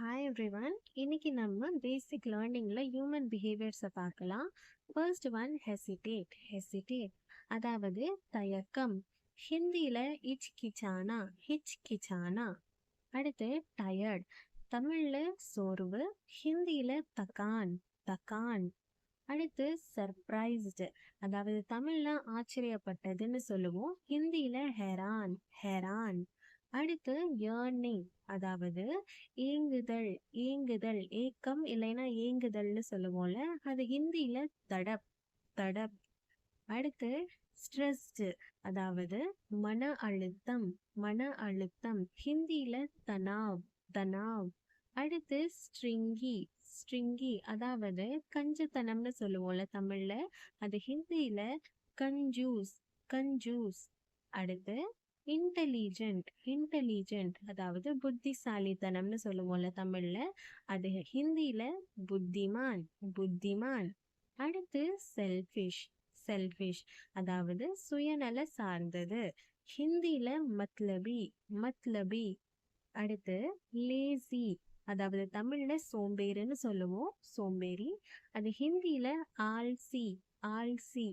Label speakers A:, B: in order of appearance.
A: Hi everyone இன்னைக்கு நம்ம பேசிக் லேர்னிங்கில் human பிஹேவியர்ஸை பார்க்கலாம். ஃபர்ஸ்ட் ஒன் ஹெசிடேட் ஹெசிடேட் அதாவது தயக்கம். ஹிந்தியில் இச் கிச்சானா ஹிச் கிச்சானா அடுத்து டயர்ட் தமிழில் சோர்வு ஹிந்தியில் தக்கான். தக்கான். அடுத்து சர்ப்ரைஸ்டு அதாவது தமிழ்ல ஆச்சரியப்பட்டதுன்னு சொல்லுவோம். ஹிந்தியில் ஹெரான். ஹெரான். அடுத்து ஏர்னிங் அதாவது ஏங்குதல் ஏங்குதல் ஏக்கம் இல்லைன்னா ஏங்குதல்னு சொல்லுவோம்ல அது ஹிந்தியில தடப் தடப். அடுத்து ஸ்ட்ரெஸ்டு அதாவது மன அழுத்தம் மன அழுத்தம் ஹிந்தியில தனாவ் தனாவ். அடுத்து ஸ்ட்ரிங்கி ஸ்ட்ரிங்கி அதாவது கஞ்சத்தனம்னு சொல்லுவோம்ல தமிழ்ல அது ஹிந்தியில கஞ்சூஸ் கஞ்சூஸ் அடுத்து இன்டெலிஜென்ட் இன்டெலிஜென்ட் அதாவது புத்திசாலித்தனம்னு சொல்லுவோம்ல தமிழ்ல. அது ஹிந்தியில புத்திமான் புத்திமான். அடுத்து செல்ஃபிஷ் செல்ஃபிஷ் அதாவது சுயநல சார்ந்தது. ஹிந்தியில மத்லபி மத்லபி. அடுத்து லேசி அதாவது தமிழ்ல சோம்பேறின்னு சொல்லுவோம் சோம்பேறி. அது ஹிந்தியில ஆல்சி ஆல்சி